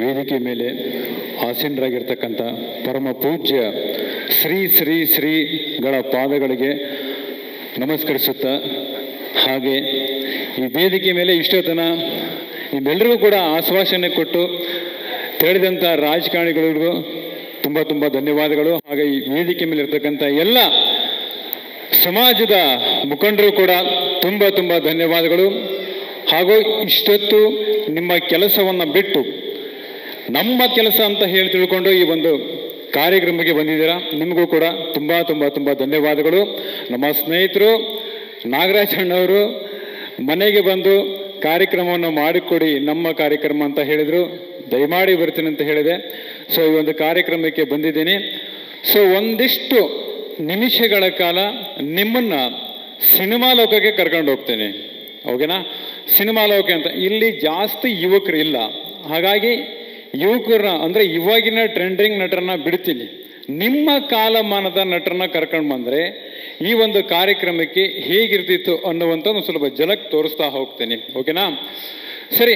ವೇದಿಕೆ ಮೇಲೆ ಆಸೀನರಾಗಿರ್ತಕ್ಕಂಥ ಪರಮ ಪೂಜ್ಯ ಶ್ರೀ ಶ್ರೀ ಶ್ರೀಗಳ ಪಾದಗಳಿಗೆ ನಮಸ್ಕರಿಸುತ್ತ, ಹಾಗೆ ಈ ವೇದಿಕೆ ಮೇಲೆ ಇಷ್ಟೋತನ ನಿಮ್ಮೆಲ್ಲರಿಗೂ ಕೂಡ ಆಶ್ವಾಸನೆ ಕೊಟ್ಟು ತಿಳಿದಂಥ ರಾಜಕಾರಣಿಗಳಿಗೂ ತುಂಬ ತುಂಬ ಧನ್ಯವಾದಗಳು. ಹಾಗೆ ಈ ವೇದಿಕೆ ಮೇಲೆ ಇರ್ತಕ್ಕಂಥ ಎಲ್ಲ ಸಮಾಜದ ಮುಖಂಡರು ಕೂಡ ತುಂಬ ತುಂಬ ಧನ್ಯವಾದಗಳು. ಹಾಗೂ ಇಷ್ಟೊತ್ತು ನಿಮ್ಮ ಕೆಲಸವನ್ನು ಬಿಟ್ಟು ನಮ್ಮ ಕೆಲಸ ಅಂತ ಹೇಳಿ ತಿಳ್ಕೊಂಡು ಈ ಒಂದು ಕಾರ್ಯಕ್ರಮಕ್ಕೆ ಬಂದಿದ್ದೀರಾ? ನಿಮಗೂ ಕೂಡ ತುಂಬ ತುಂಬ ತುಂಬ ಧನ್ಯವಾದಗಳು. ನಮ್ಮ ಸ್ನೇಹಿತರು ನಾಗರಾಜ್ ಅಣ್ಣವರು ಮನೆಗೆ ಬಂದು ಕಾರ್ಯಕ್ರಮವನ್ನು ಮಾಡಿಕೊಡಿ, ನಮ್ಮ ಕಾರ್ಯಕ್ರಮ ಅಂತ ಹೇಳಿದರು. ದಯಮಾಡಿ ಬರ್ತೀನಿ ಅಂತ ಹೇಳಿದೆ. ಸೊ ಈ ಒಂದು ಕಾರ್ಯಕ್ರಮಕ್ಕೆ ಬಂದಿದ್ದೀನಿ. ಸೊ ಒಂದಿಷ್ಟು ನಿಮಿಷಗಳ ಕಾಲ ನಿಮ್ಮನ್ನ ಸಿನಿಮಾ ಲೋಕಕ್ಕೆ ಕರ್ಕೊಂಡು ಹೋಗ್ತೇನೆ. ಓಕೆನಾ ಸಿನಿಮಾ ಲೋಕ ಅಂತ. ಇಲ್ಲಿ ಜಾಸ್ತಿ ಯುವಕರು ಇಲ್ಲ. ಹಾಗಾಗಿ ಯುವಕರನ್ನ, ಅಂದರೆ ಇವಾಗಿನ ಟ್ರೆಂಡಿಂಗ್ ನಟರನ್ನ ಬಿಡ್ತೀನಿ. ನಿಮ್ಮ ಕಾಲಮಾನದ ನಟರನ್ನ ಕರ್ಕೊಂಡು ಬಂದರೆ ಈ ಒಂದು ಕಾರ್ಯಕ್ರಮಕ್ಕೆ ಹೇಗಿರ್ತಿತ್ತು ಅನ್ನುವಂಥ ಒಂದು ಸ್ವಲ್ಪ ಜಲಕ್ ತೋರಿಸ್ತಾ ಹೋಗ್ತೇನೆ. ಓಕೆನಾ ಸರಿ,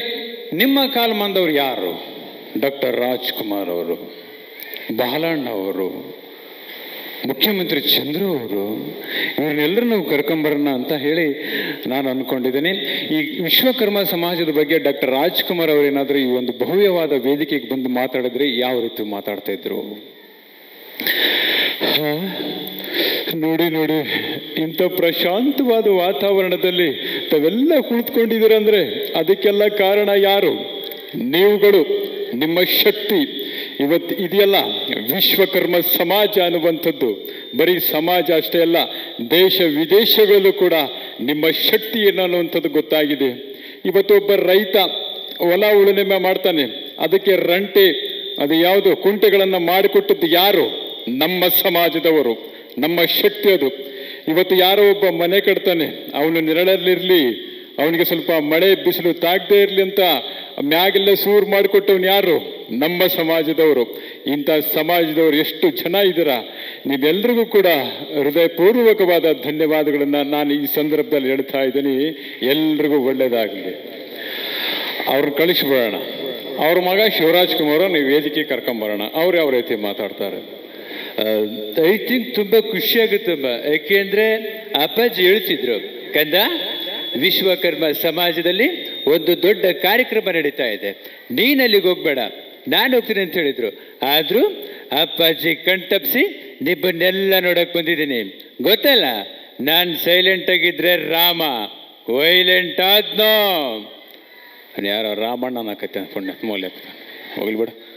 ನಿಮ್ಮ ಕಾಲಮಾನದವ್ರು ಯಾರು? ಡಾಕ್ಟರ್ ರಾಜ್ಕುಮಾರ್ ಅವರು, ಬಾಲಣ್ಣ ಅವರು ಮುಖ್ಯಮಂತ್ರಿ ಚಂದ್ರು ಅವರು ಇವ್ರನ್ನೆಲ್ಲರನ್ನು ಕರ್ಕೊಂಬರೋಣ ಅಂತ ಹೇಳಿ ನಾನು ಅಂದ್ಕೊಂಡಿದ್ದೇನೆ. ಈ ವಿಶ್ವಕರ್ಮ ಸಮಾಜದ ಬಗ್ಗೆ ಡಾಕ್ಟರ್ ರಾಜ್ಕುಮಾರ್ ಅವರೇನಾದರೂ ಈ ಒಂದು ಭವ್ಯವಾದ ವೇದಿಕೆಗೆ ಬಂದು ಮಾತಾಡಿದ್ರೆ ಯಾವ ರೀತಿ ಮಾತಾಡ್ತಾ ಇದ್ರು? ನೋಡಿ ನೋಡಿ, ಇಂಥ ಪ್ರಶಾಂತವಾದ ವಾತಾವರಣದಲ್ಲಿ ತಾವೆಲ್ಲ ಕುಳಿತುಕೊಂಡಿದ್ದೀರಂದ್ರೆ ಅದಕ್ಕೆಲ್ಲ ಕಾರಣ ಯಾರು? ನೀವುಗಳು, ನಿಮ್ಮ ಶಕ್ತಿ. ಇವತ್ತು ಇದೆಯಲ್ಲ, ವಿಶ್ವಕರ್ಮ ಸಮಾಜ ಅನ್ನುವಂಥದ್ದು. ಬರೀ ಸಮಾಜ ಅಷ್ಟೇ ಅಲ್ಲ, ದೇಶ ವಿದೇಶಗಳಲ್ಲೂ ಕೂಡ ನಿಮ್ಮ ಶಕ್ತಿ ಏನು ಅನ್ನುವಂಥದ್ದು ಗೊತ್ತಾಗಿದೆ. ಇವತ್ತು ಒಬ್ಬ ರೈತ ಹೊಲ ಉಳುಮೆ ಮಾಡ್ತಾನೆ. ಅದಕ್ಕೆ ರಂಟೆ, ಅದು ಯಾವುದು, ಕುಂಟೆಗಳನ್ನು ಮಾಡಿಕೊಟ್ಟದ್ದು ಯಾರು? ನಮ್ಮ ಸಮಾಜದವರು. ನಮ್ಮ ಶಕ್ತಿ ಅದು. ಇವತ್ತು ಯಾರೋ ಒಬ್ಬ ಮನೆ ಕಟ್ತಾನೆ. ಅವನು ನೆರಳಲ್ಲಿರಲಿ. ಅವನಿಗೆ ಸ್ವಲ್ಪ ಮಳೆ ಬಿಸಿಲು ತಾಗದೇ ಇರಲಿ ಅಂತ ಮ್ಯಾಗೆಲ್ಲ ಸೂರು ಮಾಡಿಕೊಟ್ಟವನು ಯಾರು? ನಮ್ಮ ಸಮಾಜದವರು. ಇಂಥ ಸಮಾಜದವರು ಎಷ್ಟು ಜನ ಇದ್ದೀರಾ? ನೀವೆಲ್ರಿಗೂ ಕೂಡ ಹೃದಯಪೂರ್ವಕವಾದ ಧನ್ಯವಾದಗಳನ್ನು ನಾನು ಈ ಸಂದರ್ಭದಲ್ಲಿ ಹೇಳ್ತಾ ಇದ್ದೀನಿ. ಎಲ್ರಿಗೂ ಒಳ್ಳೆಯದಾಗಲಿ. ಅವ್ರನ್ನ ಕಳಿಸ್ಬಿಡೋಣ ಅವ್ರ ಮಗ ಶಿವರಾಜ್ ಕುಮಾರ್ ನೀವು ವೇದಿಕೆ ಕರ್ಕೊಂಬರೋಣ ಅವ್ರು ಯಾವ ರೀತಿ ಮಾತಾಡ್ತಾರೆ. ಐ ಥಿಂಕ್ ಖುಷಿಯಾಗುತ್ತೆ ಖುಷಿಯಾಗುತ್ತಮ್ಮ ಅಂದರೆ ಅಪ್ಪಾಜಿ ಹೇಳ್ತಿದ್ರು, ಕಂದ? ವಿಶ್ವಕರ್ಮ ಸಮಾಜದಲ್ಲಿ ಒಂದು ದೊಡ್ಡ ಕಾರ್ಯಕ್ರಮ ನಡೀತಾ ಇದೆ. ನೀನು ಅಲ್ಲಿಗೆ ಹೋಗ್ಬೇಡ. ನಾನು ಹೋಗ್ತೀನಿ ಅಂತ ಹೇಳಿದ್ರು. ಆದರೂ ಅಪ್ಪಾಜಿ ಕಣ್ತಪ್ಸಿ ನಿಬ್ಬನ್ನೆಲ್ಲ ನೋಡಕ್ ಬಂದಿದ್ದೀನಿ. ಗೊತ್ತಲ್ಲ? ನಾನು ಸೈಲೆಂಟ್ ಆಗಿದ್ರೆ ರಾಮ. ವೈಲೆಂಟ್ ಆದ್ನೋ? ಯಾರೋ ರಾಮಣ್ಣನ ಕತೆ ಅನ್ಕೊಂಡೆ. ಮೌಲ್ಯ ಹೋಗ್ಲಿ ಬಿಡು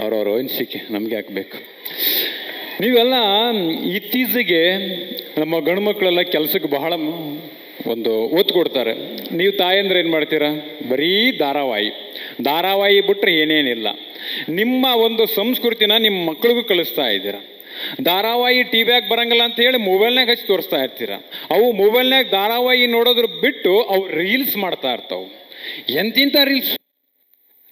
ಅವ್ರವ್ರ ಅನಿಸಿಕೆ ನಮಗೆ ಹಾಕ್ಬೇಕು. ನೀವೆಲ್ಲ ಇತ್ತೀಚೆಗೆ ನಮ್ಮ ಗಂಡು ಮಕ್ಕಳೆಲ್ಲ ಕೆಲಸಕ್ಕೆ ಬಹಳ ಒಂದು ಒತ್ತು ಕೊಡ್ತಾರೆ. ನೀವು ತಾಯಂದ್ರೆ ಏನು ಮಾಡ್ತೀರಾ? ಬರೀ ಧಾರಾವಾಹಿ. ಧಾರಾವಾಹಿ ಬಿಟ್ಟರೆ ಏನೇನಿಲ್ಲ. ನಿಮ್ಮ ಒಂದು ಸಂಸ್ಕೃತಿನ ನಿಮ್ಮ ಮಕ್ಕಳಿಗೂ ಕಲಿಸ್ತಾ ಇದ್ದೀರಾ. ಧಾರಾವಾಹಿ ಟಿ ವ್ಯಾಗ್ ಬರಂಗಿಲ್ಲ ಅಂತ ಹೇಳಿ ಮೊಬೈಲ್ನಾಗ ಹಚ್ಚಿ ತೋರಿಸ್ತಾ ಇರ್ತೀರ. ಅವು ಮೊಬೈಲ್ನಾಗ ಧಾರಾವಾಹಿ ನೋಡೋದ್ರ ಬಿಟ್ಟು ಅವು ರೀಲ್ಸ್ ಮಾಡ್ತಾ ಇರ್ತಾವೆ. ಎಂತಿಂಥ ರೀಲ್ಸ್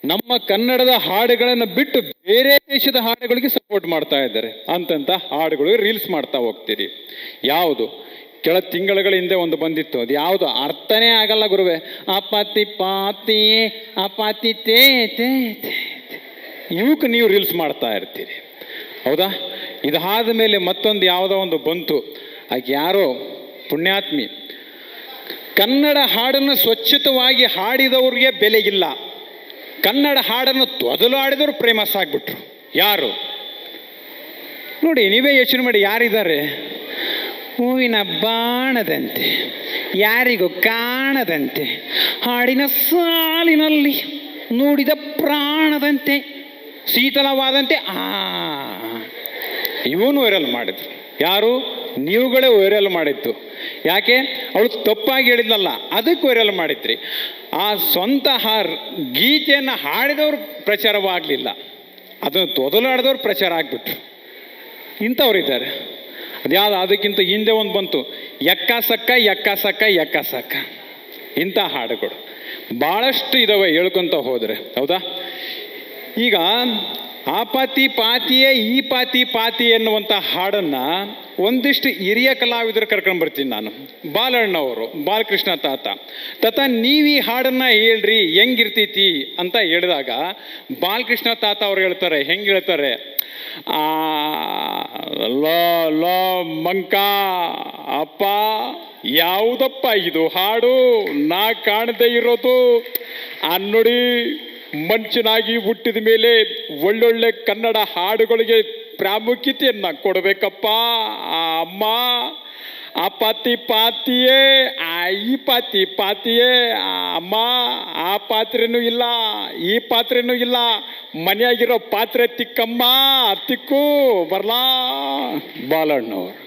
ನಮ್ಮ ಕನ್ನಡದ ಹಾಡುಗಳನ್ನು ಬಿಟ್ಟು ಬೇರೆ ದೇಶದ ಹಾಡುಗಳಿಗೆ ಸಪೋರ್ಟ್ ಮಾಡ್ತಾ ಇದ್ದಾರೆ. ಅಂತಂತ ಹಾಡುಗಳಿಗೆ ರೀಲ್ಸ್ ಮಾಡ್ತಾ ಹೋಗ್ತೀರಿ. ಯಾವುದು? ಕೆಳ ತಿಂಗಳುಗಳ ಹಿಂದೆ ಒಂದು ಬಂದಿತ್ತು. ಅದು ಯಾವುದು? ಅರ್ಥನೇ ಆಗಲ್ಲ ಗುರುವೆ. ಅಪಾತಿ ಪಾತಿ, ಅಪಾತಿ ತೇ ತೇ. ಇವಕ್ಕೆ ನೀವು ರೀಲ್ಸ್ ಮಾಡ್ತಾ ಇರ್ತೀರಿ. ಹೌದಾ? ಇದಾದ ಮೇಲೆ ಮತ್ತೊಂದು ಯಾವುದೋ ಒಂದು ಬಂತು. ಆಕೆ ಯಾರೋ ಪುಣ್ಯಾತ್ಮಿ, ಕನ್ನಡ ಹಾಡನ್ನು ಸ್ವಚ್ಛತವಾಗಿ ಹಾಡಿದವ್ರಿಗೆ ಬೆಲೆಗಿಲ್ಲ ಕನ್ನಡ ಹಾಡನ್ನು ತೊದಲು ಹಾಡಿದವರು ಪ್ರೇಮಸ್ ಆಗ್ಬಿಟ್ರು. ಯಾರು? ನೋಡಿ, ನೀವೇ ಯೋಚನೆ ಮಾಡಿ ಯಾರಿದ್ದಾರೆ? ಹೂವಿನ ಬಾಣದಂತೆ, ಯಾರಿಗೂ ಕಾಣದಂತೆ, ಹಾಡಿನ ಸಾಲಿನಲ್ಲಿ ನೋಡಿದ ಪ್ರಾಣದಂತೆ, ಶೀತಲವಾದಂತೆ, ಆ, ಇವನು ವೈರಲ್ ಮಾಡಿದ್ರು. ಯಾರು? ನೀವುಗಳೇ ವೈರಲ್ ಮಾಡಿದ್ದು. ಯಾಕೆ? ಅವಳು ತಪ್ಪಾಗಿ ಹೇಳಿದ್ಲಲ್ಲ ಅದಕ್ಕೆ ವೈರಲ್ ಮಾಡಿದ್ರಿ. ಆ ಸ್ವಂತ ಗೀತೆಯನ್ನು ಹಾಡಿದವರು ಪ್ರಚಾರವಾಗಲಿಲ್ಲ. ಅದನ್ನು ತೊದಲಾಡಿದವ್ರು ಪ್ರಚಾರ ಆಗಿಬಿಟ್ರು. ಇಂಥವ್ರು ಇದ್ದಾರೆ ಅದ್ಯಾವುದು? ಅದಕ್ಕಿಂತ ಹಿಂದೆ ಒಂದು ಬಂತು. ಎಕ್ಕ ಸಕ್ಕ ಎಕ್ಕ ಸಕ್ಕ ಎಕ್ಕ ಸಕ್ಕ ಇಂಥ ಹಾಡುಗಳು. ಭಾಳಷ್ಟು ಇದಾವೆ ಹೇಳ್ಕೊತ ಹೋದರೆ, ಹೌದಾ? ಈಗ ಆಪಾತಿ ಪಾತಿ ಪಾತಿಯೇ, ಈ ಪಾತಿ ಪಾತಿ ಎನ್ನುವಂಥ ಹಾಡನ್ನ ಒಂದಿಷ್ಟು ಹಿರಿಯ ಕಲಾವಿದರು ಕರ್ಕೊಂಡು ಬರ್ತೀನಿ ನಾನು. ಬಾಲಣ್ಣವರು, ಬಾಲಕೃಷ್ಣ ತಾತ. ತಾತ, ನೀವು ಈ ಹಾಡನ್ನ ಹೇಳ್ರಿ, ಹೆಂಗಿರ್ತೈತಿ ಅಂತ ಹೇಳಿದಾಗ ಬಾಲಕೃಷ್ಣ ತಾತ ಅವ್ರು ಹೇಳ್ತಾರೆ, ಹೆಂಗೆ ಹೇಳ್ತಾರೆ? ಲೋ ಲೋ, ಮಂಕ, ಅಪ್ಪ, ಯಾವುದಪ್ಪ ಇದು? ಹಾಡು, ನಾ ಕಾಣದೇ ಇರೋದು. ಆ ನೋಡಿ ಮನುಷ್ಯನಾಗಿ ಹುಟ್ಟಿದ ಮೇಲೆ ಒಳ್ಳೊಳ್ಳೆ ಕನ್ನಡ ಹಾಡುಗಳಿಗೆ ಪ್ರಾಮುಖ್ಯತೆಯನ್ನು ಕೊಡಬೇಕಪ್ಪ. ಆ ಅಮ್ಮ, ಆ ಪಾತಿ ಪಾತಿಯೇ, ಆ ಈ ಪಾತಿ ಪಾತಿಯೇ ಅಮ್ಮ, ಆ ಪಾತ್ರೆನೂ ಇಲ್ಲ, ಈ ಪಾತ್ರೆನೂ ಇಲ್ಲ. ಮನೆಯಾಗಿರೋ ಪಾತ್ರೆ ತಿಕ್ಕಮ್ಮ, ತಿಕ್ಕು, ಬರ್ಲಾ. ಬಾಲಣ್ಣವ್ರು.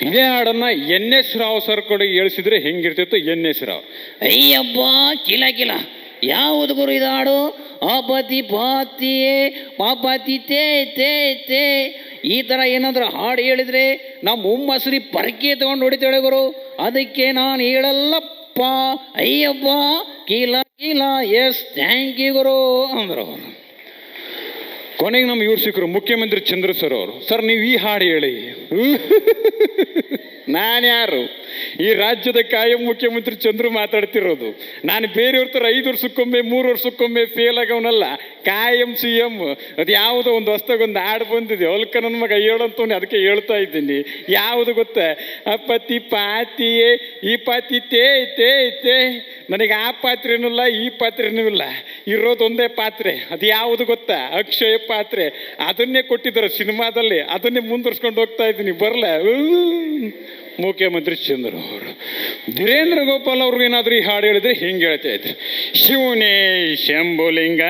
ಇದೇ ಹಾಡನ್ನ ಎನ್ ಎಸ್ ರಾವ್ ಸರ್ ಕಡೆ ಹೇಳಿಸಿದ್ರೆ ಹೆಂಗಿರ್ತಿತ್ತು ಎನ್ ಎಸ್ ರಾವ್ ಅಯ್ಯಬ್ಬ, ಕಿಲ ಕಿಲ. ಯಾವುದು ಗುರು ಇದು ಹಾಡು? ಅಪತಿ ಪಾತಿಯೇ, ಪಾಪಾತಿ ತೇ ತೇ ತೇ. ಈ ಥರ ಏನಾದರೂ ಹಾಡು ಹೇಳಿದ್ರೆ ನಮ್ಮ ಉಮ್ಮಸ್ರಿ ಪರಕೆ ತಗೊಂಡು ಹೊಡಿತಾಳೆ ಗುರು. ಅದಕ್ಕೆ ನಾನು ಹೇಳಲ್ಲಪ್ಪ. ಅಯ್ಯಪ್ಪ ಕೀಲ ಕೀಲ, ಎಸ್, ಥ್ಯಾಂಕ್ ಯು ಗುರು ಅಂದ್ರು. ಕೊನೆಗೆ ನಮ್ಮ ಇವ್ರು ಸಿಕ್ಕರು ಮುಖ್ಯಮಂತ್ರಿ ಚಂದ್ರ ಸರ್ ಅವರು. ಸರ್ ನೀವು ಈ ಹಾಡು ಹೇಳಿ. ನಾನ್ಯಾರು? ಈ ರಾಜ್ಯದ ಕಾಯಂ ಮುಖ್ಯಮಂತ್ರಿ ಚಂದ್ರು ಮಾತಾಡ್ತಿರೋದು. ನಾನು ಬೇರೆಯವ್ರ ಥರ ಐದು ವರ್ಷಕ್ಕೊಮ್ಮೆ, ಮೂರು ವರ್ಷಕ್ಕೊಮ್ಮೆ ಫೇಲ್ ಆಗವನಲ್ಲ. ಕಾಯಂ ಸಿ ಎಂ ಅದು ಯಾವುದೋ ಒಂದು ಹೊಸ್ದಾಗೊಂದು ಹಾಡು ಬಂದಿದೆ. ಹೊಲ್ಕ ನನ್ನ ಮಗ ಹೇಳಂತವ್ನೆ ಅದಕ್ಕೆ ಹೇಳ್ತಾ ಇದ್ದೀನಿ. ಯಾವುದು ಗೊತ್ತಾ? ಅಪ್ಪತಿ ಪಾತಿಯೇ, ಈ ಪಾತಿ ತೇ ತೇ ತೇ. ನನಗೆ ಆ ಪಾತ್ರೆನೂ ಇಲ್ಲ, ಈ ಪಾತ್ರೆನೂ ಇಲ್ಲ. ಇರೋದೊಂದೇ ಪಾತ್ರೆ. ಅದು ಯಾವುದು ಗೊತ್ತಾ? ಅಕ್ಷಯ ಪಾತ್ರೆ. ಅದನ್ನೇ ಕೊಟ್ಟಿದ್ದಾರೆ ಸಿನಿಮಾದಲ್ಲಿ. ಅದನ್ನೇ ಮುಂದುವರ್ಸ್ಕೊಂಡು ಹೋಗ್ತಾ ಇದ್ದೀನಿ. ಬರಲ? ಮುಖ್ಯಮಂತ್ರಿ ಚಂದ್ರ ಅವರು. ಧೀರೇಂದ್ರ ಗೋಪಾಲ್ ಅವ್ರಿಗೇನಾದ್ರೂ ಏನಾದರೂ ಈ ಹಾಡು ಹೇಳಿದ್ರೆ ಹಿಂಗೆ ಹೇಳ್ತಾ ಇದ್ರು. ಶಿವನೇ ಶಂಭುಲಿಂಗ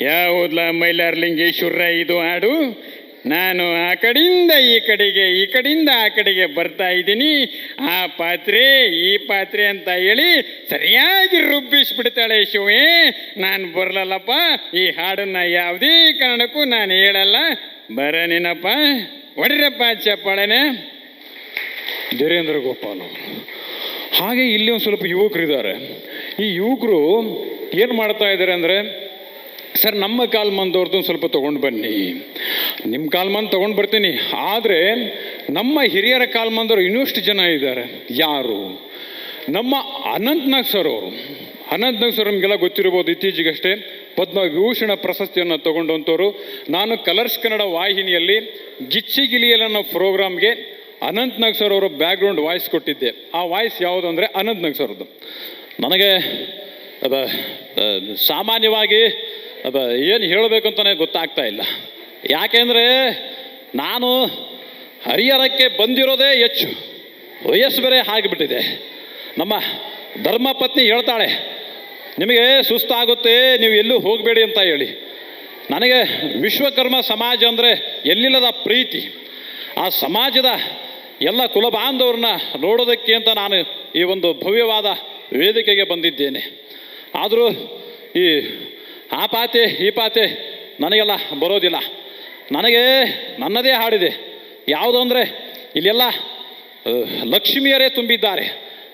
ಯಾವುದ್ಲ ಮೈಲಾರಲಿಂಗೇಶ್ವರ ಇದು ಹಾಡು. ನಾನು ಆ ಕಡೆಯಿಂದ ಈ ಕಡೆಗೆ, ಈ ಕಡೆಯಿಂದ ಆ ಕಡೆಗೆ ಬರ್ತಾ ಇದ್ದೀನಿ. ಆ ಪಾತ್ರೆ, ಈ ಪಾತ್ರೆ ಅಂತ ಹೇಳಿ ಸರಿಯಾಗಿ ರುಬ್ಬಿಸ್ಬಿಡ್ತಾಳೆ ಶಿವೇ. ನಾನು ಬರಲಲ್ಲಪ್ಪ, ಈ ಹಾಡನ್ನ ಯಾವುದೇ ಕಾರಣಕ್ಕೂ ನಾನು ಹೇಳಲ್ಲ. ಬರನೇನಪ್ಪ ಹೊಡಿರಪ್ಪ ಚಪ್ಪಾಳೆನೆ. ಧೀರೇಂದ್ರ ಗೋಪಾಲ್ ಹಾಗೆ ಇಲ್ಲಿ ಒಂದು ಸ್ವಲ್ಪ ಯುವಕರಿದ್ದಾರೆ. ಈ ಯುವಕರು ಏನು ಮಾಡ್ತಾ ಇದ್ದಾರೆ ಅಂದರೆ, ಸರ್, ನಮ್ಮ ಕಾಲ್ಮಂದವ್ರದ್ದು ಸ್ವಲ್ಪ ತೊಗೊಂಡು ಬನ್ನಿ. ನಿಮ್ಮ ಕಾಲ್ಮಂದ್ ತೊಗೊಂಡು ಬರ್ತೀನಿ. ಆದರೆ, ನಮ್ಮ ಹಿರಿಯರ ಕಾಲ್ಮಂದವ್ರು ಇನ್ನಷ್ಟು ಜನ ಇದ್ದಾರೆ. ಯಾರು? ನಮ್ಮ ಅನಂತನಾಗ್ ಸರ್ ಅವರು. ಅನಂತನಾಗ್ ಸರ್ ನಿಮಗೆಲ್ಲ ಗೊತ್ತಿರ್ಬೋದು ಇತ್ತೀಚೆಗಷ್ಟೇ ಪದ್ಮವಿಭೂಷಣ ಪ್ರಶಸ್ತಿಯನ್ನು ತಗೊಂಡಂಥವ್ರು. ನಾನು ಕಲರ್ಸ್ ಕನ್ನಡ ವಾಹಿನಿಯಲ್ಲಿ ಗಿಚ್ಚಿಗಿಲಿಯಲ್ ಅನ್ನೋ ಪ್ರೋಗ್ರಾಮ್ಗೆ ಅನಂತ್ನಾಗ್ ಸರ್ ಅವರು ಬ್ಯಾಕ್ಗ್ರೌಂಡ್ ವಾಯ್ಸ್ ಕೊಟ್ಟಿದ್ದೆ. ಆ ವಾಯ್ಸ್ ಯಾವುದು ಅಂದರೆ ಅನಂತ್ನಾಗ್ ಸರ್ದು ನನಗೆ ಅದ ಸಾಮಾನ್ಯವಾಗಿ ಅದ ಏನು ಹೇಳಬೇಕು ಅಂತಲೇ ಗೊತ್ತಾಗ್ತಾ ಇಲ್ಲ. ಯಾಕೆಂದರೆ ನಾನು ಹರಿಹರಕ್ಕೆ ಬಂದಿರೋದೇ ಹೆಚ್ಚು. ವಯಸ್ಸು ಬೇರೆ ಆಗಿಬಿಟ್ಟಿದೆ. ನಮ್ಮ ಧರ್ಮಪತ್ನಿ ಹೇಳ್ತಾಳೆ, ನಿಮಗೆ ಸುಸ್ತಾಗುತ್ತೆ, ನೀವು ಎಲ್ಲೂ ಹೋಗಬೇಡಿ ಅಂತ ಹೇಳಿ. ನನಗೆ ವಿಶ್ವಕರ್ಮ ಸಮಾಜ ಅಂದರೆ ಎಲ್ಲಿಲ್ಲದ ಪ್ರೀತಿ. ಆ ಸಮಾಜದ ಎಲ್ಲ ಕುಲ ಬಾಂಧವ್ರನ್ನ ನೋಡೋದಕ್ಕೆ ಅಂತ ನಾನು ಈ ಒಂದು ಭವ್ಯವಾದ ವೇದಿಕೆಗೆ ಬಂದಿದ್ದೇನೆ. ಆದರೂ ಈ ಆ ಪಾತೆ, ಈ ಪಾತೆ ನನಗೆಲ್ಲ ಬರೋದಿಲ್ಲ. ನನಗೆ ನನ್ನದೇ ಹಾಡಿದೆ. ಯಾವುದು ಅಂದರೆ ಇಲ್ಲೆಲ್ಲ ಲಕ್ಷ್ಮಿಯರೇ ತುಂಬಿದ್ದಾರೆ.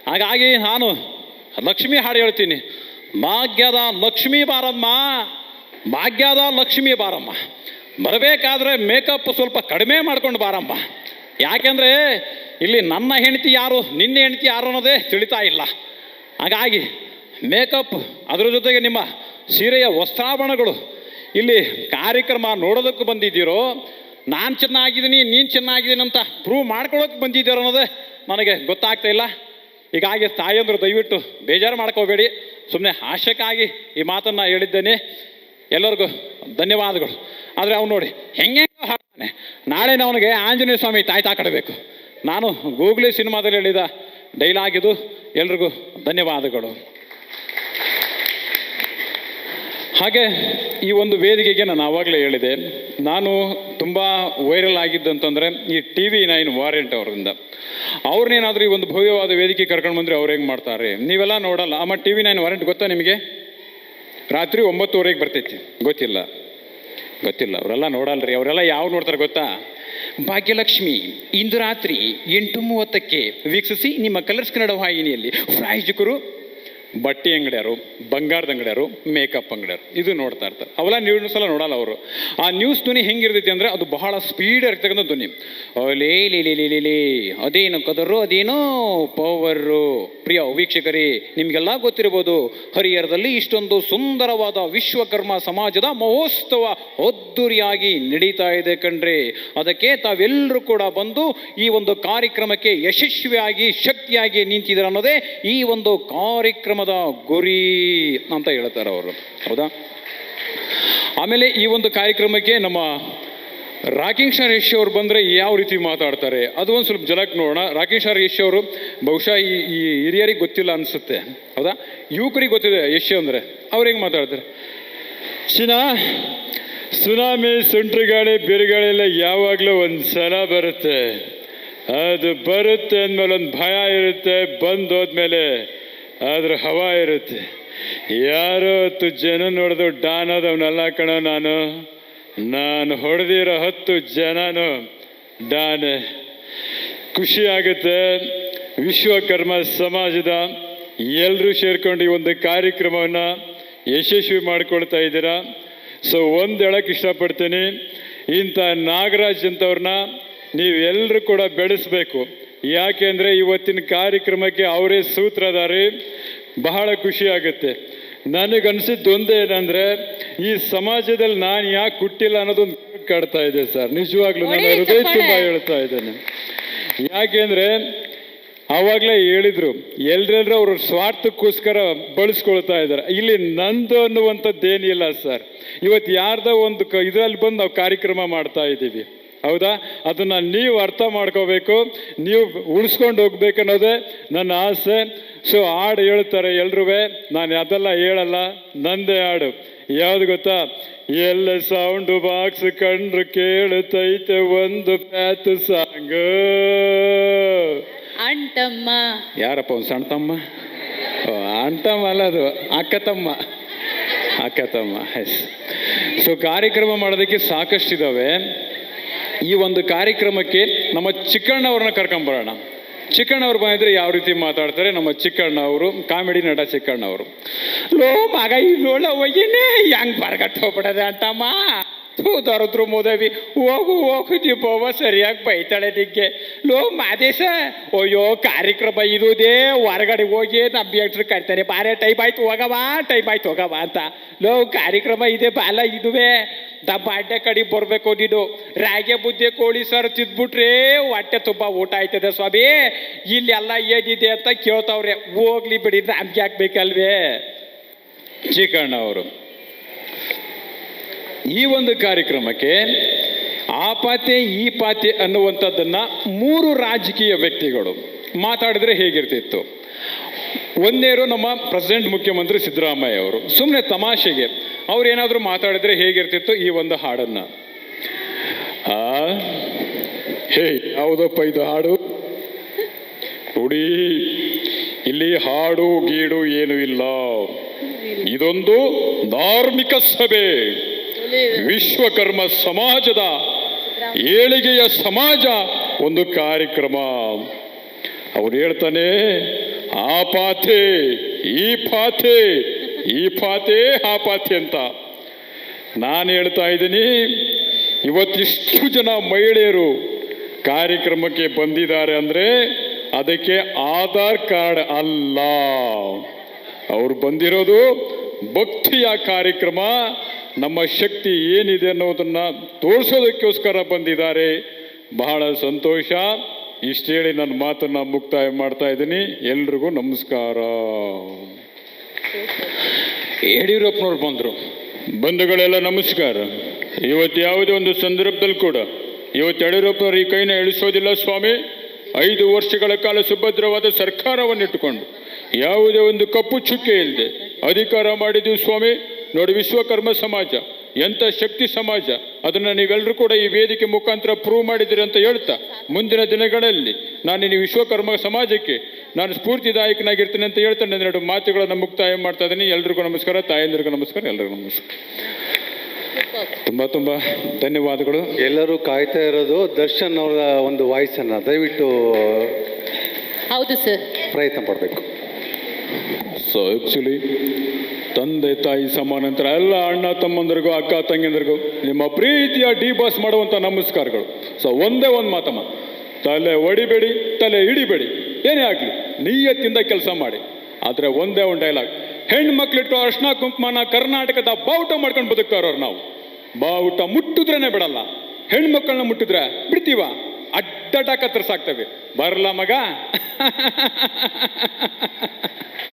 ಹಾಗಾಗಿ ನಾನು ಲಕ್ಷ್ಮಿ ಹಾಡು ಹೇಳ್ತೀನಿ. ಭಾಗ್ಯದ ಲಕ್ಷ್ಮೀ ಬಾರಮ್ಮ, ಭಾಗ್ಯದ ಲಕ್ಷ್ಮೀ ಬಾರಮ್ಮ. ಬರಬೇಕಾದ್ರೆ ಮೇಕಪ್ ಸ್ವಲ್ಪ ಕಡಿಮೆ ಮಾಡ್ಕೊಂಡು ಬಾರಮ್ಮ. ಯಾಕೆಂದರೆ ಇಲ್ಲಿ ನನ್ನ ಹೆಂಡತಿ ಯಾರು, ನಿನ್ನ ಹೆಂಡತಿ ಯಾರು ಅನ್ನೋದೇ ತಿಳಿತಾ ಇಲ್ಲ. ಹಾಗಾಗಿ ಮೇಕಪ್ ಅದರ ಜೊತೆಗೆ ನಿಮ್ಮ ಸೀರೆಯ ವಸ್ತ್ರಾಭರಣಗಳು ಇಲ್ಲಿ ಕಾರ್ಯಕ್ರಮ ನೋಡೋದಕ್ಕೆ ಬಂದಿದ್ದೀರೋ, ನಾನು ಚೆನ್ನಾಗಿದ್ದೀನಿ, ನೀನು ಚೆನ್ನಾಗಿದ್ದೀನಿ ಅಂತ ಪ್ರೂವ್ ಮಾಡ್ಕೊಳ್ಳೋಕೆ ಬಂದಿದ್ದೀರೋ ಅನ್ನೋದೇ ನನಗೆ ಗೊತ್ತಾಗ್ತಾ ಇಲ್ಲ. ಹೀಗಾಗಿ ತಾಯಂದರು ದಯವಿಟ್ಟು ಬೇಜಾರು ಮಾಡ್ಕೋಬೇಡಿ. ಸುಮ್ಮನೆ ಹಾಸ್ಯಕ್ಕಾಗಿ ಈ ಮಾತನ್ನು ಹೇಳಿದ್ದೇನೆ. ಎಲ್ಲರಿಗೂ ಧನ್ಯವಾದಗಳು. ಆದರೆ ಅವ್ನು ನೋಡಿ, ಹೆಂಗೆ ನಾಳೆ ಅವನಿಗೆ ಆಂಜನೇಯ ಸ್ವಾಮಿ ತಾಯ್ತಾ ಕಡಬೇಕು ನಾನು ಗೂಗ್ಲಿ ಸಿನಿಮಾದಲ್ಲಿ ಹೇಳಿದ ಡೈಲಾಗ್ ಇದು. ಎಲ್ರಿಗೂ ಧನ್ಯವಾದಗಳು. ಹಾಗೆ ಈ ಒಂದು ವೇದಿಕೆಗೆ ನಾನು ಆವಾಗಲೇ ಹೇಳಿದೆ. ನಾನು ತುಂಬ ವೈರಲ್ ಆಗಿದ್ದು ಅಂತಂದರೆ ಈ ಟಿ ವಿ ನೈನ್ ವಾರೆಂಟ್ ಅವರಿಂದ ಅವ್ರನ್ನೇನಾದರೂ ಈ ಒಂದು ಭವ್ಯವಾದ ವೇದಿಕೆ ಕರ್ಕೊಂಡು ಬಂದರೆ ಅವ್ರು ಹೆಂಗೆ ಮಾಡ್ತಾರೆ? ನೀವೆಲ್ಲ ನೋಡಲ್ಲ ಅಮ್ಮ ಟಿ ವಿ ನೈನ್ ವಾರೆಂಟ್ ಗೊತ್ತಾ ನಿಮಗೆ? ರಾತ್ರಿ ಒಂಬತ್ತುವರೆಗೆ ಬರ್ತೈತಿ. ಗೊತ್ತಿಲ್ಲ. ಗೊತ್ತಿಲ್ಲ, ಅವರೆಲ್ಲ ನೋಡಲ್ರಿ, ಅವರೆಲ್ಲ ಯಾವ ನೋಡ್ತಾರೆ ಗೊತ್ತಾ? ಭಾಗ್ಯಲಕ್ಷ್ಮಿ, ಇಂದು ರಾತ್ರಿ ಎಂಟು ಮೂವತ್ತಕ್ಕೆ ವೀಕ್ಷಿಸಿ ನಿಮ್ಮ ಕಲರ್ಸ್ ಕನ್ನಡ ವಾಹಿನಿಯಲ್ಲಿ. ಪ್ರಾಯೋಜಕರು ಬಟ್ಟೆ ಅಂಗಡಿಯರು, ಬಂಗಾರದ ಅಂಗಡಿಯರು ಮೇಕಪ್ ಅಂಗಡಿಯರು. ಇದು ನೋಡ್ತಾ ಇರ್ತಾರೆ. ಅವೆಲ್ಲ ನ್ಯೂಸ್ ಸಲ ನೋಡಲ್ಲ ಅವರು. ಆ ನ್ಯೂಸ್ ಧ್ವನಿ ಹೆಂಗಿರ್ತೈತಿ ಅಂದ್ರೆ ಅದು ಬಹಳ ಸ್ಪೀಡ್ ಇರ್ತಕ್ಕಂಥ ಧ್ವನಿ. ಲೇ ಲೇ ಲೇ, ಲೀ ಅದೇನು ಕದರು, ಅದೇನೋ ಪವರು ಪ್ರಿಯ ವೀಕ್ಷಕರೇ, ನಿಮಗೆಲ್ಲ ಗೊತ್ತಿರ್ಬೋದು ಹರಿಹರದಲ್ಲಿ ಇಷ್ಟೊಂದು ಸುಂದರವಾದ ವಿಶ್ವಕರ್ಮ ಸಮಾಜದ ಮಹೋತ್ಸವ ಅದ್ದೂರಿಯಾಗಿ ನಡೀತಾ ಇದೆ ಕಣ್ರಿ. ಅದಕ್ಕೆ ತಾವೆಲ್ಲರೂ ಕೂಡ ಬಂದು ಈ ಒಂದು ಕಾರ್ಯಕ್ರಮಕ್ಕೆ ಯಶಸ್ವಿಯಾಗಿ, ಶಕ್ತಿಯಾಗಿ ನಿಂತಿದ್ದಾರೆ ಅನ್ನೋದೇ ಈ ಒಂದು ಕಾರ್ಯಕ್ರಮದ ಗುರಿ ಅಂತ ಹೇಳ್ತಾರೆ ಅವರು. ಹೌದಾ? ಆಮೇಲೆ ಈ ಒಂದು ಕಾರ್ಯಕ್ರಮಕ್ಕೆ ನಮ್ಮ ರಾಕಿಂಗ್ ಸ್ಟಾರ್ ಯಶ್ ಅವರು ಬಂದರೆ ಯಾವ ರೀತಿ ಮಾತಾಡ್ತಾರೆ? ಅದು ಒಂದು ಸ್ವಲ್ಪ ಜಲಕ್ ನೋಡೋಣ. ರಾಕಿಂಗ್ ಸ್ಟಾರ್ ಯಶ್ ಅವರು ಬಹುಶಃ ಈ ಈ ಹಿರಿಯರಿಗೆ ಗೊತ್ತಿಲ್ಲ ಅನಿಸುತ್ತೆ. ಹೌದಾ? ಯುವಕರಿಗೆ ಗೊತ್ತಿದೆ ಯಶ್ ಅಂದರೆ. ಅವ್ರು ಹೆಂಗೆ ಮಾತಾಡ್ತಾರೆ? ಚೀನಾ ಸುನಾಮಿ ಸುಂಟ್ರಗಾಳಿ ಬಿರುಗಾಳಿ ಎಲ್ಲ ಯಾವಾಗಲೂ ಒಂದು ಸಲ ಬರುತ್ತೆ. ಅದು ಬರುತ್ತೆ ಅಂದಮೇಲೆ ಒಂದು ಭಯ ಇರುತ್ತೆ. ಬಂದು ಹೋದ್ಮೇಲೆ ಅದ್ರ ಹವಾ ಇರುತ್ತೆ. ಯಾರೋ ಹತ್ತು ಜನ ನೋಡಿದ್ರು ಡಾನ್ ಆದವನಲ್ಲ ಕಣ ನಾನು. ನಾನು ಹೊಡೆದಿರೋ ಹತ್ತು ಜನನು ಡಾನೆ. ಖುಷಿ ಆಗುತ್ತೆ. ವಿಶ್ವಕರ್ಮ ಸಮಾಜದ ಎಲ್ಲರೂ ಸೇರ್ಕೊಂಡು ಈ ಒಂದು ಕಾರ್ಯಕ್ರಮವನ್ನು ಯಶಸ್ವಿ ಮಾಡ್ಕೊಳ್ತಾ ಇದ್ದೀರಾ? ಸೊ ಒಂದು ಹೇಳಕ್ಕೆ ಇಷ್ಟಪಡ್ತೀನಿ. ಇಂಥ ನಾಗರಾಜ್ ಅಂತವ್ರನ್ನ ನೀವೆಲ್ಲರೂ ಕೂಡ ಬೆಳೆಸ್ಬೇಕು. ಯಾಕೆಂದರೆ ಇವತ್ತಿನ ಕಾರ್ಯಕ್ರಮಕ್ಕೆ ಅವರೇ ಸೂತ್ರಧಾರಿ ಬಹಳ ಖುಷಿ ಆಗುತ್ತೆ. ನನಗನ್ಸಿದ್ದು ಒಂದೇ ಏನಂದರೆ ಈ ಸಮಾಜದಲ್ಲಿ ನಾನು ಯಾಕೆ ಹುಟ್ಟಿಲ್ಲ ಅನ್ನೋದೊಂದು ಕಾಡ್ತಾ ಇದೆ ಸರ್. ನಿಜವಾಗ್ಲೂ ನನ್ನ ಹೃದಯ ತುಂಬ ಹೇಳ್ತಾ ಇದ್ದೇನೆ. ಯಾಕೆಂದ್ರೆ ಆವಾಗಲೇ ಹೇಳಿದ್ರು ಎಲ್ಲರೆಲ್ಲರೂ ಅವ್ರ ಸ್ವಾರ್ಥಕ್ಕೋಸ್ಕರ ಬಳಸ್ಕೊಳ್ತಾ ಇದ್ದಾರೆ. ಇಲ್ಲಿ ನಂದು ಅನ್ನುವಂಥದ್ದೇನಿಲ್ಲ ಸರ್. ಇವತ್ತು ಯಾರ್ದೋ ಒಂದು ಕ ಇದರಲ್ಲಿ ಬಂದು ನಾವು ಕಾರ್ಯಕ್ರಮ ಮಾಡ್ತಾ ಇದ್ದೀವಿ. ಹೌದಾ? ಅದನ್ನ ನೀವು ಅರ್ಥ ಮಾಡ್ಕೋಬೇಕು ನೀವು ಉಳಿಸ್ಕೊಂಡು ಹೋಗ್ಬೇಕು ಅನ್ನೋದೇ ನನ್ನ ಆಸೆ. ಸೊ ಹಾಡು ಹೇಳ್ತಾರೆ ಎಲ್ರೂ ನಾನು ಅದೆಲ್ಲ ಹೇಳಲ್ಲ ನಂದೇ ಹಾಡು. ಯಾವ್ದು ಗೊತ್ತಾ? ಎಲ್ಲ ಸೌಂಡ್ ಬಾಕ್ಸ್ ಕಂಡ್ರು ಕೇಳುತ್ತೈತೆ ಒಂದು ಪ್ಯಾತ್ ಸಾಂಗ್ ಅಂಟಮ್ಮ ಯಾರಪ್ಪ ಒಂದು ಸಣ್ಣ ತಮ್ಮ ಅಣ್ಣ ಅಲ್ಲ ಅದು ಅಕ್ಕ ತಮ್ಮ ಅಕ್ಕ ತಮ್ಮ ಎಸ್ ಸೊ ಕಾರ್ಯಕ್ರಮ ಮಾಡೋದಕ್ಕೆ ಸಾಕಷ್ಟಿದ್ದಾವೆ ಈ ಒಂದು ಕಾರ್ಯಕ್ರಮಕ್ಕೆ ನಮ್ಮ ಚಿಕ್ಕಣ್ಣವ್ರನ್ನ ಕರ್ಕೊಂಬರೋಣ. ಚಿಕ್ಕಣ್ಣವ್ರು ಬಂದಿದ್ರೆ ಯಾವ ರೀತಿ ಮಾತಾಡ್ತಾರೆ? ನಮ್ಮ ಚಿಕ್ಕಣ್ಣ ಅವರು, ಕಾಮಿಡಿ ನಟ ಚಿಕ್ಕಣ್ಣ ಅವರು ಲೋ ಮಗ ಇಲ್ಲೋಳ ಹೋಗಿನೇ ಹೆಂಗ್ ಬರ್ಗಟ್ಟು ಹೋಗ್ಬಿಡದೆ ಅಂತಮ್ಮ? ಥೂ, ದರದ್ರು ಮೋದವಿ, ಹೋಗು ಹೋಗು, ದೀಪವ್ವ, ಸರಿಯಾಗಿ ಬೈತಾಳೆ ದಿಗ್ಗೆ ಲೋ ಮಾದೇಶ ಅಯ್ಯೋ, ಕಾರ್ಯಕ್ರಮ ಇರುವುದೇ ಹೊರಗಡೆ ಹೋಗಿ ನಮ್ಮ ಬೇಟ್ರು ಕರಿತಾರೆ. ಬಾರೆ ಟೈಪ್ ಆಯ್ತು, ಹೋಗವಾ ಟೈಪ್ ಆಯ್ತು, ಹೋಗವಾ ಅಂತ. ಲೋ, ಕಾರ್ಯಕ್ರಮ ಇದೆ ಬಾಲ, ಇದುವೆ. ದಬ್ಬ ಅಡ್ಡೆ ಕಡಿ ಬರಬೇಕು ನೀನು. ರಾಗೆ ಬುದ್ಧಿ ಕೋಳಿ ಸರ್ ತಿದ್ಬಿಟ್ರೆ ಹೊಟ್ಟೆ ತುಂಬ ಊಟ ಆಯ್ತದೆ ಸ್ವಾಮಿ. ಇಲ್ಲೆಲ್ಲ ಏನಿದೆ ಅಂತ ಕೇಳ್ತಾವ್ರೆ. ಹೋಗ್ಲಿ ಬಿಡಿ, ನಮ್ಗೆ ಹಾಕ್ಬೇಕಲ್ವೇ ಚಿಕ್ಕಣ್ಣ ಅವರು, ಈ ಒಂದು ಕಾರ್ಯಕ್ರಮಕ್ಕೆ ಆ ಪಾತೆ ಈ ಪಾತೆ ಅನ್ನುವಂಥದ್ದನ್ನು ಮೂರು ರಾಜಕೀಯ ವ್ಯಕ್ತಿಗಳು ಮಾತಾಡಿದ್ರೆ ಹೇಗಿರ್ತಿತ್ತು? ಒಂದೇರು ನಮ್ಮ ಪ್ರೆಸಿಡೆಂಟ್ ಮುಖ್ಯಮಂತ್ರಿ ಸಿದ್ದರಾಮಯ್ಯ ಅವರು ಸುಮ್ಮನೆ ತಮಾಷೆಗೆ ಅವ್ರು ಏನಾದರೂ ಮಾತಾಡಿದ್ರೆ ಹೇಗಿರ್ತಿತ್ತು ಈ ಒಂದು ಹಾಡನ್ನು? ಹೇ ಯಾವುದಪ್ಪ ಇದು ಹಾಡು. ನೋಡಿ ಇಲ್ಲಿ ಹಾಡು ಗೀಡು ಏನು ಇಲ್ಲ. ಇದೊಂದು ಧಾರ್ಮಿಕ ಸಭೆ. ವಿಶ್ವಕರ್ಮ ಸಮಾಜದ ಏಳಿಗೆಯ ಸಮಾಜ ಒಂದು ಕಾರ್ಯಕ್ರಮ. ಅವ್ರು ಹೇಳ್ತಾನೆ, ಆ ಪಾತೆ ಈ ಪಾತೆ ಈ ಪಾತೆ, ಆ ಪಾತೆ ಅಂತ. ನಾನು ಹೇಳ್ತಾ ಇದ್ದೀನಿ, ಇವತ್ತಿಷ್ಟು ಜನ ಮಹಿಳೆಯರು ಕಾರ್ಯಕ್ರಮಕ್ಕೆ ಬಂದಿದ್ದಾರೆ ಅಂದರೆ ಅದಕ್ಕೆ ಆಧಾರ್ ಕಾರ್ಡ್ ಅಲ್ಲ. ಅವ್ರು ಬಂದಿರೋದು ಭಕ್ತಿಯ ಕಾರ್ಯಕ್ರಮ. ನಮ್ಮ ಶಕ್ತಿ ಏನಿದೆ ಅನ್ನೋದನ್ನು ತೋರಿಸೋದಕ್ಕೋಸ್ಕರ ಬಂದಿದ್ದಾರೆ. ಬಹಳ ಸಂತೋಷ. ಇಷ್ಟು ಹೇಳಿ ನನ್ನ ಮಾತನ್ನು ಮುಕ್ತಾಯ ಮಾಡ್ತಾ ಇದ್ದೀನಿ. ಎಲ್ರಿಗೂ ನಮಸ್ಕಾರ. ಯಡಿಯೂರಪ್ಪನವ್ರು ಬಂದರು. ಬಂಧುಗಳೆಲ್ಲ ನಮಸ್ಕಾರ. ಇವತ್ತು ಯಾವುದೇ ಒಂದು ಸಂದರ್ಭದಲ್ಲಿ ಕೂಡ, ಇವತ್ತು ಯಡಿಯೂರಪ್ಪನವ್ರು ಈ ಕೈನ ಇಳಿಸೋದಿಲ್ಲ ಸ್ವಾಮಿ. ಐದು ವರ್ಷಗಳ ಕಾಲ ಸುಭದ್ರವಾದ ಸರ್ಕಾರವನ್ನಿಟ್ಟುಕೊಂಡು, ಯಾವುದೇ ಒಂದು ಕಪ್ಪು ಚುಕ್ಕೆ ಇಲ್ಲದೆ ಅಧಿಕಾರ ಮಾಡಿದ್ದೀವಿ ಸ್ವಾಮಿ. ನೋಡಿ, ವಿಶ್ವಕರ್ಮ ಸಮಾಜ, ಎಂಥ ಶಕ್ತಿ ಸಮಾಜ. ಅದನ್ನು ನೀವೆಲ್ಲರೂ ಕೂಡ ಈ ವೇದಿಕೆ ಮುಖಾಂತರ ಪ್ರೂವ್ ಮಾಡಿದ್ದೀರಿ ಅಂತ ಹೇಳ್ತಾ ಮುಂದಿನ ದಿನಗಳಲ್ಲಿ ನಾನು ಈ ವಿಶ್ವಕರ್ಮ ಸಮಾಜಕ್ಕೆ ನಾನು ಸ್ಫೂರ್ತಿದಾಯಕನಾಗಿರ್ತೀನಿ ಅಂತ ಹೇಳ್ತಾ ನನ್ನ ಎರಡು ಮಾತುಗಳನ್ನು ಮುಕ್ತಾಯ ಮಾಡ್ತಾ ಇದ್ದೀನಿ. ಎಲ್ರಿಗೂ ನಮಸ್ಕಾರ ತಾಯಂದಿರಿಗೂ ನಮಸ್ಕಾರ ಎಲ್ರಿಗೂ ನಮಸ್ಕಾರ. ತುಂಬ ತುಂಬ ಧನ್ಯವಾದಗಳು. ಎಲ್ಲರೂ ಕಾಯ್ತಾ ಇರೋದು ದರ್ಶನ್ ಅವರ ಒಂದು ವಾಯ್ಸನ್ನು ದಯವಿಟ್ಟು ಹೌದು ಸರ್. ಪ್ರಯತ್ನ ಪಡಬೇಕು. ಸೊ ಆ್ಯಕ್ಚುಲಿ ತಂದೆ ತಾಯಿ ಸಮಾನಂತರ ಎಲ್ಲ ಅಣ್ಣ ತಮ್ಮಂದ್ರಿಗೂ, ಅಕ್ಕ ತಂಗಿಂದ್ರಿಗೂ ನಿಮ್ಮ ಪ್ರೀತಿಯ ಡಿ ಬಾಸ್ ಮಾಡುವಂಥ ನಮಸ್ಕಾರಗಳು. ಸೊ ಒಂದೇ ಒಂದು ಮಾತಮ್ಮ. ತಲೆ ಒಡಿಬೇಡಿ, ತಲೆ ಹಿಡಿಬೇಡಿ. ಏನೇ ಆಗಲಿ, ನೀಯತ್ತಿಂದ ಕೆಲಸ ಮಾಡಿ. ಆದರೆ ಒಂದೇ ಒಂದು ಡೈಲಾಗ್ ಹೆಣ್ಮಕ್ಳಿಟ್ಟು ಅರ್ಶನ ಕುಂಕುಮನ ಕರ್ನಾಟಕದ ಬಾವುಟ ಮಾಡ್ಕೊಂಡು ಬದುಕ್ತಾರವ್ರು ನಾವು. ಬಾವುಟ ಮುಟ್ಟಿದ್ರೇನೆ ಬಿಡಲ್ಲ. ಹೆಣ್ಮಕ್ಳನ್ನ ಮುಟ್ಟಿದ್ರೆ ಬಿಡ್ತೀವ? ಅಡ್ಡಟ ಕತ್ತರಿಸಾಗ್ತವೆ. ಬರಲ್ಲ ಮಗ?